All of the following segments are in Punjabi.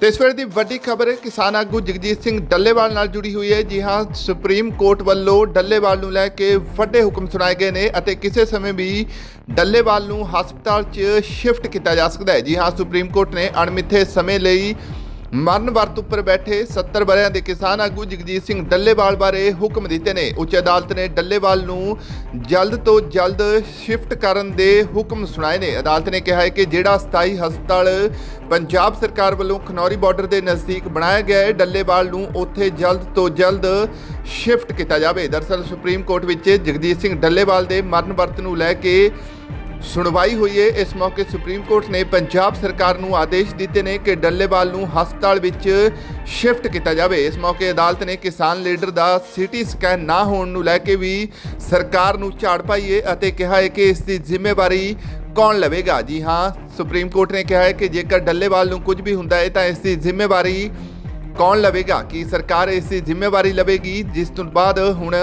ਤੇ ਇਸ ਵੇਲੇ ਦੀ ਵੱਡੀ ਖਬਰ, ਕਿਸਾਨ ਆਗੂ ਜਗਜੀਤ ਸਿੰਘ ਡੱਲੇਵਾਲ ਨਾਲ ਜੁੜੀ ਹੋਈ ਹੈ। ਜੀ ਹਾਂ, ਸੁਪਰੀਮ ਕੋਰਟ ਵੱਲੋਂ ਡੱਲੇਵਾਲ ਨੂੰ ਲੈ ਕੇ ਵੱਡੇ ਹੁਕਮ ਸੁਣਾਏ ਗਏ ਨੇ ਅਤੇ ਕਿਸੇ ਸਮੇਂ ਵੀ ਡੱਲੇਵਾਲ ਨੂੰ ਹਸਪਤਾਲ 'ਚ ਸ਼ਿਫਟ ਕੀਤਾ ਜਾ ਸਕਦਾ ਹੈ। ਜੀ ਹਾਂ, ਸੁਪਰੀਮ ਕੋਰਟ ਨੇ ਅਣਮਿੱਥੇ ਸਮੇਂ ਲਈ ਮਰਨ ਵਰਤ ਉੱਪਰ ਬੈਠੇ 70 ਬਰਿਆਂ ਦੇ ਕਿਸਾਨ ਆਗੂ ਜਗਜੀਤ ਸਿੰਘ ਡੱਲੇਵਾਲ ਬਾਰੇ ਹੁਕਮ ਦਿੱਤੇ ਨੇ। ਉੱਚ ਅਦਾਲਤ ਨੇ ਡੱਲੇਵਾਲ ਨੂੰ ਜਲਦ ਤੋਂ ਜਲਦ ਸ਼ਿਫਟ ਕਰਨ ਦੇ ਹੁਕਮ ਸੁਣਾਏ ਨੇ। ਅਦਾਲਤ ਨੇ ਕਿਹਾ ਹੈ ਕਿ ਜਿਹੜਾ ਸਥਾਈ ਹਸਪਤਾਲ ਪੰਜਾਬ ਸਰਕਾਰ ਵੱਲੋਂ ਖਨੌਰੀ ਬਾਰਡਰ ਦੇ ਨਜ਼ਦੀਕ ਬਣਾਇਆ ਗਿਆ ਹੈ, ਡੱਲੇਵਾਲ ਨੂੰ ਉੱਥੇ ਜਲਦ ਤੋਂ ਜਲਦ ਸ਼ਿਫਟ ਕੀਤਾ ਜਾਵੇ। ਦਰਅਸਲ ਸੁਪਰੀਮ ਕੋਰਟ ਵਿੱਚ ਜਗਜੀਤ ਸਿੰਘ ਡੱਲੇਵਾਲ ਦੇ ਮਰਨ ਵਰਤ ਨੂੰ ਲੈ ਕੇ ਸੁਣਵਾਈ ਹੋਈ ਹੈ। ਇਸ ਮੌਕੇ ਸੁਪਰੀਮ ਕੋਰਟ ਨੇ ਪੰਜਾਬ ਸਰਕਾਰ ਨੂੰ ਆਦੇਸ਼ ਦਿੱਤੇ ਨੇ ਕਿ ਡੱਲੇਵਾਲ ਨੂੰ ਹਸਪਤਾਲ ਵਿੱਚ ਸ਼ਿਫਟ ਕੀਤਾ ਜਾਵੇ। ਇਸ ਮੌਕੇ ਅਦਾਲਤ ਨੇ ਕਿਸਾਨ ਲੀਡਰ ਦਾ ਸੀਟੀ ਸਕੈਨ ਨਾ ਹੋਣ ਨੂੰ ਲੈ ਕੇ ਵੀ ਸਰਕਾਰ ਨੂੰ ਝਾੜ ਪਾਈ ਹੈ ਅਤੇ ਕਿਹਾ ਹੈ ਕਿ ਇਸ ਦੀ ਜ਼ਿੰਮੇਵਾਰੀ ਕੌਣ ਲਵੇਗਾ। ਜੀ ਹਾਂ, ਸੁਪਰੀਮ ਕੋਰਟ ਨੇ ਕਿਹਾ ਹੈ ਕਿ ਜੇਕਰ ਡੱਲੇਵਾਲ ਨੂੰ ਕੁਝ ਵੀ ਹੁੰਦਾ ਹੈ ਤਾਂ ਇਸ ਦੀ ਜ਼ਿੰਮੇਵਾਰੀ ਕੌਣ ਲਵੇਗਾ? ਕਿ ਸਰਕਾਰ ਇਸ ਦੀ ਜ਼ਿੰਮੇਵਾਰੀ ਲਵੇਗੀ, ਜਿਸ ਤੋਂ ਬਾਅਦ ਹੁਣ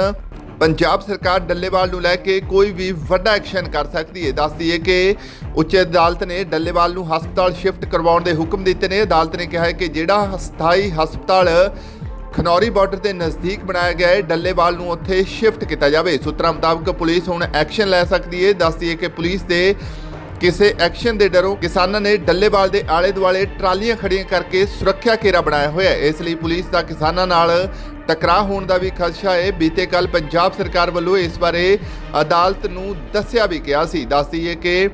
ਪੰਜਾਬ ਸਰਕਾਰ ਡੱਲੇਵਾਲ ਨੂੰ ਲੈ ਕੇ ਕੋਈ ਵੀ ਵੱਡਾ ਐਕਸ਼ਨ ਕਰ ਸਕਦੀ ਹੈ। ਦੱਸਦੀ ਹੈ ਕਿ ਉੱਚ ਅਦਾਲਤ ਨੇ ਡੱਲੇਵਾਲ ਨੂੰ ਹਸਪਤਾਲ ਸ਼ਿਫਟ ਕਰਵਾਉਣ ਦੇ ਹੁਕਮ ਦਿੱਤੇ ਨੇ। ਅਦਾਲਤ ਨੇ ਕਿਹਾ ਹੈ ਕਿ ਜਿਹੜਾ ਸਥਾਈ ਹਸਪਤਾਲ ਖਨੌਰੀ ਬਾਰਡਰ ਦੇ ਨਜ਼ਦੀਕ ਬਣਾਇਆ ਗਿਆ ਹੈ, ਡੱਲੇਵਾਲ ਨੂੰ ਉੱਥੇ ਸ਼ਿਫਟ ਕੀਤਾ ਜਾਵੇ। ਸੂਤਰਾਂ ਮੁਤਾਬਕ ਪੁਲਿਸ ਹੁਣ ਐਕਸ਼ਨ ਲੈ ਸਕਦੀ ਹੈ। ਦੱਸਦੀ ਹੈ ਕਿ ਪੁਲਿਸ ਦੇ ਕਿਸੇ ਐਕਸ਼ਨ ਦੇ ਡਰੋਂ ਕਿਸਾਨਾਂ ਨੇ ਡੱਲੇਵਾਲ ਦੇ ਆਲੇ ਦੁਆਲੇ ਟਰਾਲੀਆਂ ਖੜੀਆਂ ਕਰਕੇ ਸੁਰੱਖਿਆ ਘੇਰਾ ਬਣਾਇਆ ਹੋਇਆ ਹੈ। ਇਸ ਲਈ ਪੁਲਿਸ ਦਾ ਕਿਸਾਨਾਂ ਨਾਲ ਟਕਰਾਅ ਹੋਣ ਦਾ ਵੀ ਖਦਸ਼ਾ ਹੈ। ਬੀਤੇ ਕੱਲ ਪੰਜਾਬ ਸਰਕਾਰ ਵੱਲੋਂ ਇਸ ਬਾਰੇ ਅਦਾਲਤ ਨੂੰ ਦੱਸਿਆ ਵੀ ਗਿਆ ਸੀ। ਦੱਸਦੀ ਹੈ ਕਿ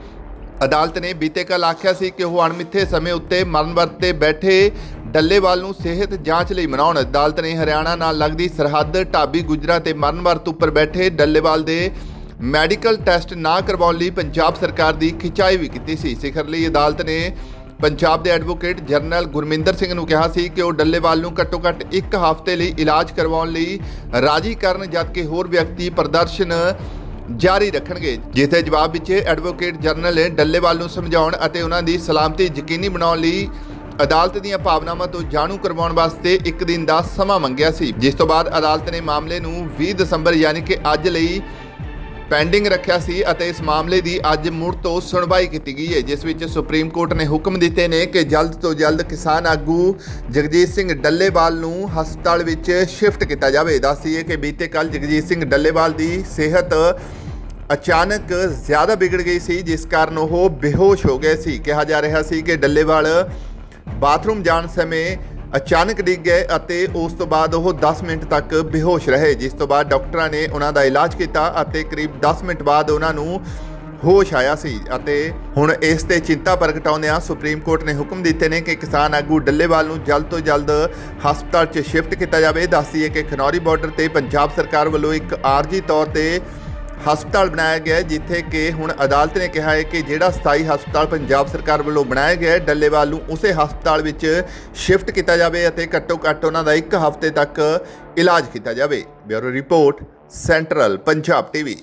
ਅਦਾਲਤ ਨੇ ਬੀਤੇ ਕੱਲ ਆਖਿਆ ਸੀ ਕਿ ਉਹ ਅਣਮਿੱਥੇ ਸਮੇਂ ਉੱਤੇ ਮਰਨ ਵਰਤ ਤੇ ਬੈਠੇ ਡੱਲੇਵਾਲ ਨੂੰ ਸਿਹਤ ਜਾਂਚ ਲਈ ਮਨਾਉਣ। ਅਦਾਲਤ ਨੇ ਹਰਿਆਣਾ ਨਾਲ ਲੱਗਦੀ ਸਰਹੱਦ ਢਾਬੀ ਗੁਜਰਾ ਤੇ ਮਰਨ ਵਰਤ ਉੱਪਰ ਬੈਠੇ ਡੱਲੇਵਾਲ ਦੇ ਮੈਡੀਕਲ ਟੈਸਟ ਨਾ ਕਰਵਾਉਣ ਲਈ ਪੰਜਾਬ ਸਰਕਾਰ ਦੀ ਖਿਚਾਈ ਵੀ ਕੀਤੀ ਸੀ। ਸਿਖਰ ਲਈ ਅਦਾਲਤ ਨੇ ਪੰਜਾਬ ਦੇ ਐਡਵੋਕੇਟ ਜਨਰਲ ਗੁਰਮਿੰਦਰ ਸਿੰਘ ਨੂੰ ਕਿਹਾ ਸੀ ਕਿ ਉਹ ਡੱਲੇਵਾਲ ਨੂੰ ਘੱਟੋ-ਘੱਟ ਇੱਕ ਹਫ਼ਤੇ ਲਈ ਇਲਾਜ ਕਰਵਾਉਣ ਲਈ ਰਾਜੀ ਕਰਨ ਜਦਕਿ ਹੋਰ ਵਿਅਕਤੀ ਪ੍ਰਦਰਸ਼ਨ ਜਾਰੀ ਰੱਖਣਗੇ। ਜਿਸ ਦੇ ਜਵਾਬ ਵਿੱਚ ਐਡਵੋਕੇਟ ਜਨਰਲ ਨੇ ਡੱਲੇਵਾਲ ਨੂੰ ਸਮਝਾਉਣ ਅਤੇ ਉਹਨਾਂ ਦੀ ਸਲਾਮਤੀ ਯਕੀਨੀ ਬਣਾਉਣ ਲਈ ਅਦਾਲਤ ਦੀਆਂ ਭਾਵਨਾਵਾਂ ਤੋਂ ਜਾਣੂ ਕਰਵਾਉਣ ਵਾਸਤੇ ਇੱਕ ਦਿਨ ਦਾ ਸਮਾਂ ਮੰਗਿਆ ਸੀ। ਜਿਸ ਤੋਂ ਬਾਅਦ ਅਦਾਲਤ ਨੇ ਮਾਮਲੇ ਨੂੰ 20 ਦਸੰਬਰ ਯਾਨੀ ਕਿ ਅੱਜ ਲਈ ਪੈਂਡਿੰਗ ਰੱਖਿਆ ਸੀ ਅਤੇ ਇਸ ਮਾਮਲੇ ਦੀ ਅੱਜ ਮੁੜ ਤੋਂ ਸੁਣਵਾਈ ਕੀਤੀ ਗਈ ਹੈ, ਜਿਸ ਵਿੱਚ ਸੁਪਰੀਮ ਕੋਰਟ ਨੇ ਹੁਕਮ ਦਿੱਤੇ ਨੇ ਕਿ ਜਲਦ ਤੋਂ ਜਲਦ ਕਿਸਾਨ ਆਗੂ ਜਗਜੀਤ ਸਿੰਘ ਡੱਲੇਵਾਲ ਨੂੰ ਹਸਪਤਾਲ ਵਿੱਚ ਸ਼ਿਫਟ ਕੀਤਾ ਜਾਵੇ। ਦੱਸੀਏ ਕਿ ਬੀਤੇ ਕੱਲ ਜਗਜੀਤ ਸਿੰਘ ਡੱਲੇਵਾਲ ਦੀ ਸਿਹਤ ਅਚਾਨਕ ਜ਼ਿਆਦਾ ਵਿਗੜ ਗਈ ਸੀ, ਜਿਸ ਕਾਰਨ ਉਹ ਬੇਹੋਸ਼ ਹੋ ਗਏ ਸੀ। ਕਿਹਾ ਜਾ ਰਿਹਾ ਸੀ ਕਿ ਡੱਲੇਵਾਲ ਬਾਥਰੂਮ ਜਾਣ ਸਮੇਂ ਅਚਾਨਕ ਡਿੱਗ ਗਏ ਅਤੇ ਉਸ ਤੋਂ ਬਾਅਦ ਉਹ 10 ਮਿੰਟ ਤੱਕ ਬੇਹੋਸ਼ ਰਹੇ, ਜਿਸ ਤੋਂ ਬਾਅਦ ਡਾਕਟਰਾਂ ਨੇ ਉਹਨਾਂ ਦਾ ਇਲਾਜ ਕੀਤਾ ਅਤੇ ਕਰੀਬ 10 ਮਿੰਟ ਬਾਅਦ ਉਹਨਾਂ ਨੂੰ ਹੋਸ਼ ਆਇਆ ਸੀ ਅਤੇ ਹੁਣ ਇਸ ਤੇ ਚਿੰਤਾ ਪ੍ਰਗਟਾਉਂਦਿਆਂ ਸੁਪਰੀਮ ਕੋਰਟ ਨੇ ਹੁਕਮ ਦਿੱਤੇ ਨੇ ਕਿ ਕਿਸਾਨ ਆਗੂ ਡੱਲੇਵਾਲ ਨੂੰ ਜਲਦ ਤੋਂ ਜਲਦ ਹਸਪਤਾਲ 'ਚ ਸ਼ਿਫਟ ਕੀਤਾ ਜਾਵੇ। ਦੱਸਦੀ ਹੈ ਕਿ ਖਨੌਰੀ ਬਾਰਡਰ ਤੇ ਪੰਜਾਬ ਸਰਕਾਰ ਵੱਲੋਂ ਇੱਕ ਆਰਜੀ ਤੌਰ ਤੇ ਹਸਪਤਾਲ ਬਣਾਇਆ ਗਿਆ ਹੈ, ਜਿੱਥੇ ਕਿ ਹੁਣ ਅਦਾਲਤ ਨੇ ਕਿਹਾ ਹੈ ਕਿ ਜਿਹੜਾ ਸਥਾਈ ਹਸਪਤਾਲ ਪੰਜਾਬ ਸਰਕਾਰ ਵੱਲੋਂ ਬਣਾਇਆ ਗਿਆ ਹੈ ਡੱਲੇਵਾਲ ਨੂੰ ਉਸੇ ਹਸਪਤਾਲ ਵਿੱਚ ਸ਼ਿਫਟ ਕੀਤਾ ਜਾਵੇ ਅਤੇ ਘੱਟੋ ਘੱਟ ਉਹਨਾਂ ਦਾ ਇੱਕ ਹਫ਼ਤੇ ਤੱਕ ਇਲਾਜ ਕੀਤਾ ਜਾਵੇ। Bureau report central Punjab TV.